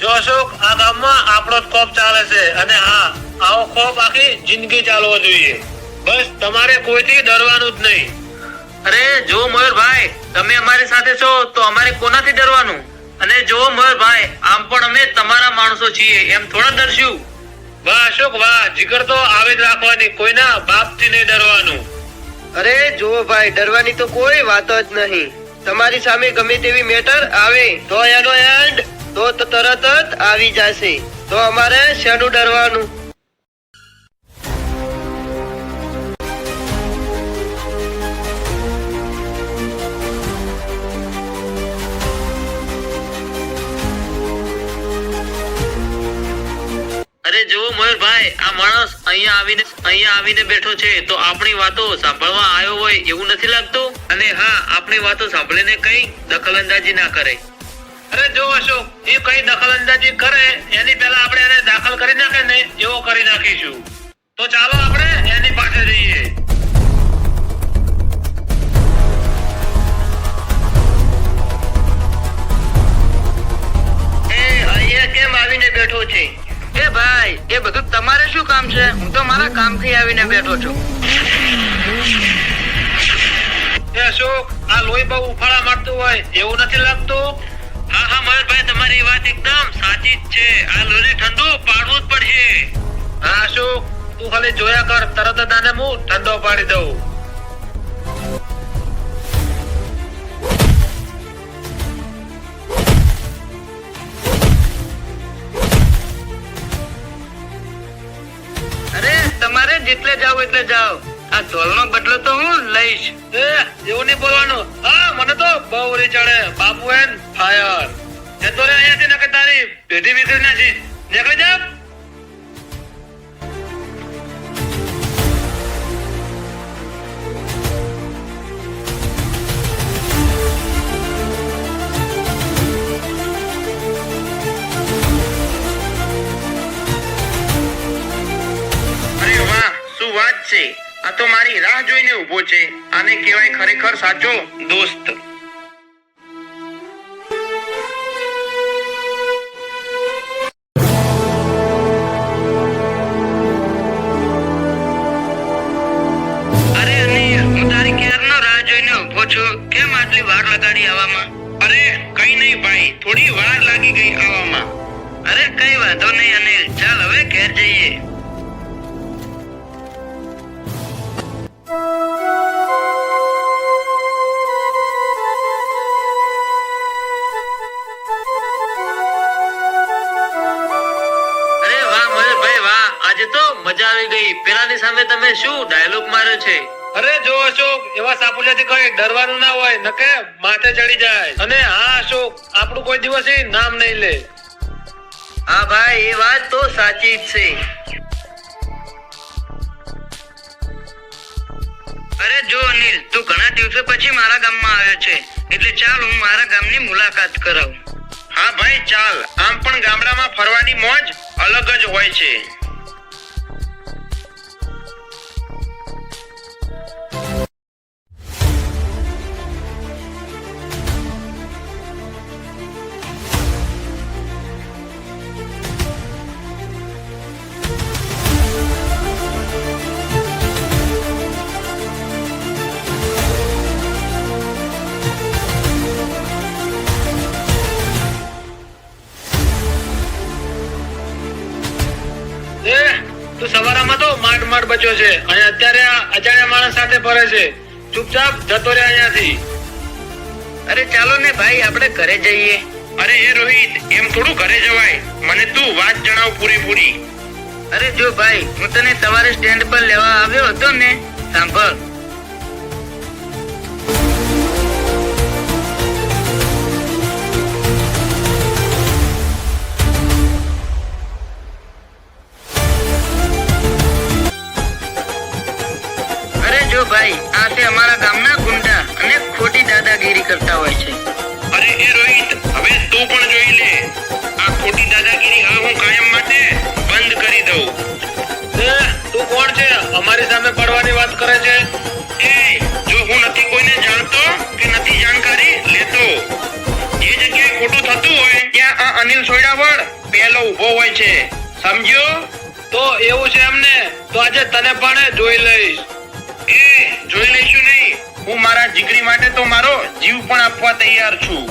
જો અશોક, આ ગામમાં આપણો કોપ ચાલે છે અને હા, આવો કોપ આખી જિંદગી ચાલવો જોઈએ. બસ તમારે કોઈથી ડરવાનું જ નહીં. અરે, જો મયુરભાઈ, તમે અમારી સાથે છો, તો અમારે કોનાથી ડરવાનું? અને જો મયુરભાઈ આમ પણ અમે તમારા માણસો છીએ, એમ થોડા ડરશું. વાહ, અશોક, વાહ, જીગર તો આવે જ રાખવાની, કોઈના બાપથી નહીં ડરવાનું. અરે, જુઓ ભાઈ, ડરવાની તો કોઈ વાત જ નહીં. તમારી સામે ગમે તેવી મેટર આવે, તો એનો એન્ડ તો તરત જ આવી જશે. તો અમારે શેનું ડરવાનું? અરે જો મયુરભાઈ આ માણસ અહીંયા આવીને અહીંયા આવીને બેઠો છે, તો આપણી વાતો સાંભળવા આવ્યો હોય એવું નથી લાગતું? અને હા, આપણી વાતો સાંભળીને કઈ દખલઅંદાજી ના કરે. અરે જો અશોક, એ કઈ દખલઅંદાજી કરે, એની પહેલા આપણે એને દાખલ કરી નાખે ને એવો કરી નાખીશું. તો ચાલો આપણે એ ભાઈ એ બધું તમારે શું કામ છે? હું તો મારા કામથી આવીને બેઠો છું. એ અશોક આ લોહી બહુ ઉફાળા મારતું હોય એવું નથી લાગતું? હા હા મયુરભાઈ તમારી વાત એકદમ સાચી જ છે. આ લોહી ઠંડુ પાડવું જ પડશે. હા અશોક તું ખાલી જોયા કર તરત જ આને હું ઠંડો પાડી દઉં. જેટલે જાવ એટલે જાઓ. આ ઢોલનો બદલો તો હું લઈશ. એ, એવું નહીં બોલવાનું. હા, મને તો બહુ રી ચડે. બાપુ એન ફાયર. જતો રે અહીંયાથી નકર તારી પેઢી વિખરી નાખી. નીકળી જોઈને ઊભો છે. આને કહેવાય ખરેખર સાચો દોસ્ત. કેમ આટલી વાર લગાડી આવવામાં અરે, કઈ નહીં ભાઈ, થોડી વાર લાગી ગઈ આવવામાં અરે, કઈ વાંધો નહીં, અનિલ. ચાલ હવે ઘેર જઈએ. મજા આવી ગઈ. પેલાની સામે તમે શું ડાયલોગ માર્યો છે? અરે જો અશોક એવા સાપુલિયાથી કઈ ડરવાનું ના હોય નકે માથે ચડી જાય. અને હા અશોક આપણું કોઈ દિવસ નામ નહીં લે. હા ભાઈ એ વાત તો સાચી જ છે. અરે જો અનિલ તું ઘણા દિવસો પછી મારા ગામમાં આવ્યો છે. એટલે ચાલ હું મારા ગામની મુલાકાત કરાવું. હા ભાઈ ચાલ. આમ પણ ગામડામાં ફરવાની મોજ અલગ જ હોય છે. માંડ છે અને અત્યારે આ અજાણ્યા માણસ સાથે ફરે છે. ચૂપચાપ જતો રહે અહીંયાથી. અરે ચાલો ને ભાઈ આપણે ઘરે જઈએ. અરે એ રોહિત એમ થોડું ઘરે જવાય. મને તું વાત જણાવ પૂરેપૂરી. અરે જો ભાઈ હું તને સવારે સ્ટેન્ડ પર લેવા આવ્યો હતો ને સાંભળ. કરતા હોય છે. અરે એ રોહિત હવે તું પણ જોઈ લે. આ ખોટી દાદાગીરી હવે હું કાયમ માટે બંધ કરી દઉં. તું કોણ છે? અમારી સામે પડવાની વાત કરે છે. એ જો હું નથી કોઈને જાણતો કે નથી જાણકારી લેતો. જે જગ્યાએ ખોટું થતું હોય ત્યાં આ અનિલ સોયડાવળ પહેલો ઊભો હોય છે. સમજ્યો? તો એવું છે એમને. તો આજે તને પણ જોઈ લઈશ. એ જોઈ લઈશું નહીં. હું મારા જીગરી માટે તો મારો જીવ પણ આપવા તૈયાર છું.